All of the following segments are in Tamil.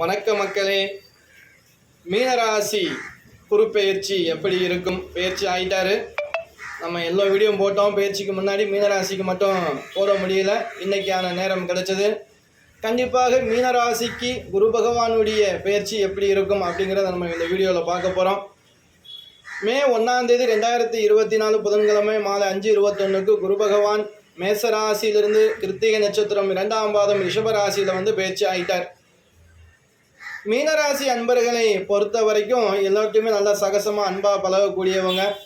வணக்க மக்களே மீனராசி குறுப்பெயர்ச்சி எப்படி இருக்கும்? பயிற்சி ஆகிட்டாரு நம்ம எல்லா வீடியோ போட்டோம். பயிற்சிக்கு முன்னாடி மீனராசிக்கு மட்டும் போட முடியல. இன்னைக்கான நேரம் கிடைச்சது. கண்டிப்பாக மீனராசிக்கு குரு பகவானுடைய பயிற்சி எப்படி இருக்கும் அப்படிங்கிறத நம்ம இந்த வீடியோவில் பார்க்க போகிறோம் மே ஒன்றாந்தேதி ரெண்டாயிரத்தி இருபத்தி நாலு புதன்கிழமை மாலை அஞ்சு இருபத்தொன்னுக்கு குரு பகவான் மேசராசியிலிருந்து கிருத்திகை நட்சத்திரம் இரண்டாம் பாதம் ரிஷபராசியில் வந்து பயிற்சி ஆகிட்டார் மீனராசி அன்பர்களை பொறுத்த வரைக்கும் எல்லாத்தையுமே நல்லா சகசமாக அன்பாக பழகக்கூடியவங்க.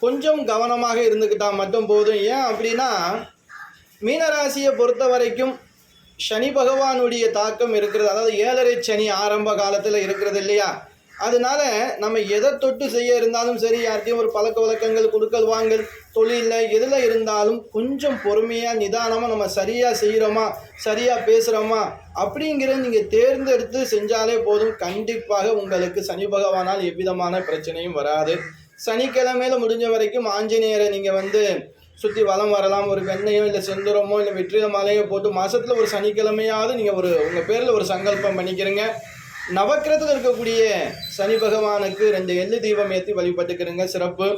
கொஞ்சம் கவனமாக இருந்துக்கிட்டால் மட்டும் போதும். ஏன் அப்படின்னா மீனராசியை பொறுத்த வரைக்கும் சனி பகவானுடைய தாக்கம் இருக்கிறது. அதாவது ஏழரை சனி ஆரம்ப காலத்தில் இருக்கிறது இல்லையா? அதனால நம்ம எதை தொட்டு செய்ய இருந்தாலும் சரி யார்கிட்டையும் ஒரு பழக்க வழக்கங்கள் கொடுக்கல் வாங்கல் தொழிலில் எதில் இருந்தாலும் கொஞ்சம் பொறுமையாக நிதானமாக நம்ம சரியாக செய்கிறோமா சரியாக பேசுகிறோமா அப்படிங்கிற நீங்கள் தேர்ந்தெடுத்து செஞ்சாலே போதும். கண்டிப்பாக உங்களுக்கு சனி பகவானால் எவ்விதமான பிரச்சனையும் வராது. சனிக்கிழமையில முடிஞ்ச வரைக்கும் ஆஞ்சநேயரை நீங்கள் வந்து சுற்றி வலம் வரலாம். ஒரு வெண்ணையோ இல்லை செந்துரமோ இல்லை வெற்றில மாலையோ போட்டு மாதத்தில் ஒரு சனிக்கிழமையாவது நீங்கள் ஒரு உங்கள் பேரில் ஒரு சங்கல்பம் பண்ணிக்கிறீங்க. நவக்கிரத்தில் இருக்கக்கூடிய சனி பகவானுக்கு ரெண்டு எள்ளு தீபம் ஏற்றி வழிபட்டுக்கிறங்க சிறப்பு.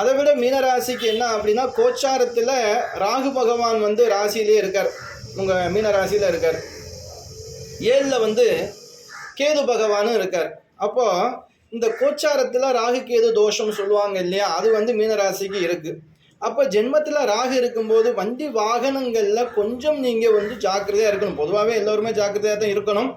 அதை விட மீனராசிக்கு என்ன அப்படின்னா கோச்சாரத்தில் ராகு பகவான் வந்து ராசியிலே இருக்கார். உங்கள் மீனராசியில் இருக்கார். ஏழில் வந்து கேது பகவானும் இருக்கார். அப்போ இந்த கோச்சாரத்தில் ராகு கேது தோஷம் சொல்லுவாங்க இல்லையா அது வந்து மீனராசிக்கு இருக்குது அப்போ ஜென்மத்தில் ராகு இருக்கும்போது வண்டி வாகனங்களில் கொஞ்சம் நீங்கள் வந்து ஜாக்கிரதையாக இருக்கணும். பொதுவாகவே எல்லோருமே ஜாக்கிரதையாக தான் இருக்கணும்.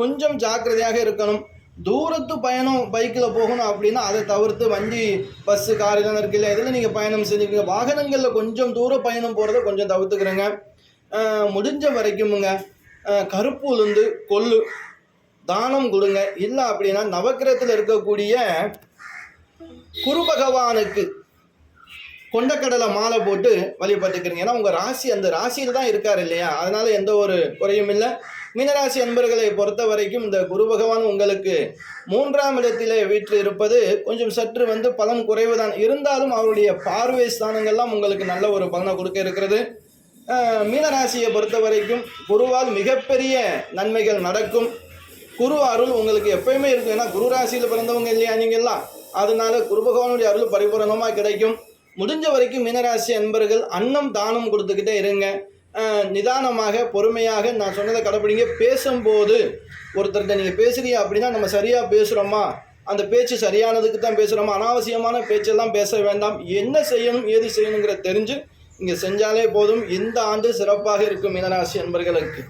கொஞ்சம் ஜாக்கிரதையாக இருக்கணும். தூரத்து பயணம் பைக்கில் போகணும் அப்படின்னா அதை தவிர்த்து வண்டி பஸ்ஸு கார் இதெல்லாம் இருக்குல்ல இதில் நீங்கள் பயணம் செஞ்சுக்கீங்க. வாகனங்களில் கொஞ்சம் தூர பயணம் போகிறத கொஞ்சம் தவிர்த்துக்கிறேங்க. முடிஞ்ச வரைக்குமுங்க. கருப்பு உளுந்து கொள்ளு தானம் கொடுங்க. இல்லை அப்படின்னா நவக்கிரகத்தில் இருக்கக்கூடிய குரு பகவானுக்கு கொண்டக்கடலை மாலை போட்டு வழிபட்டுக்கிறீங்க. ஏன்னா உங்கள் ராசி அந்த ராசியில் தான் இருக்கார் இல்லையா? அதனால எந்த ஒரு குறையும் இல்லை. மீனராசி அன்பர்களை பொறுத்த வரைக்கும் இந்த குரு பகவான் உங்களுக்கு மூன்றாம் இடத்திலே வீட்டில் இருப்பது கொஞ்சம் சற்று வந்து பலன் குறைவு தான் இருந்தாலும் அவருடைய பார்வை ஸ்தானங்கள்லாம் உங்களுக்கு நல்ல ஒரு பலனை கொடுக்க இருக்கிறது. மீனராசியை பொறுத்த வரைக்கும் குருவால் மிகப்பெரிய நன்மைகள் நடக்கும். குரு அருள் உங்களுக்கு எப்பயுமே இருக்கும். ஏன்னா குரு ராசியில் பிறந்தவங்க இல்லையா நீங்கள்லாம்? அதனால குரு பகவானுடைய அருள் பரிபூரணமாக கிடைக்கும். முடிஞ்ச வரைக்கும் மீனராசி அன்பர்கள் அன்னம் தானம் கொடுத்துக்கிட்டே இருங்க. நிதானமாக பொறுமையாக நான் சொன்னதை கடைப்பிடிங்க. பேசும்போது ஒருத்தர்கிட்ட நீங்கள் பேசுகிறீங்க அப்படின்னா நம்ம சரியாக பேசுகிறோமா அந்த பேச்சு சரியானதுக்கு தான் பேசுகிறோமா அனாவசியமான பேச்செல்லாம் பேச வேண்டாம். என்ன செய்யணும் ஏது செய்யணுங்கிற தெரிஞ்சு இங்கே செஞ்சாலே போதும். இந்த ஆண்டு சிறப்பாக இருக்கும் மீனராசி அன்பர்களுக்கு.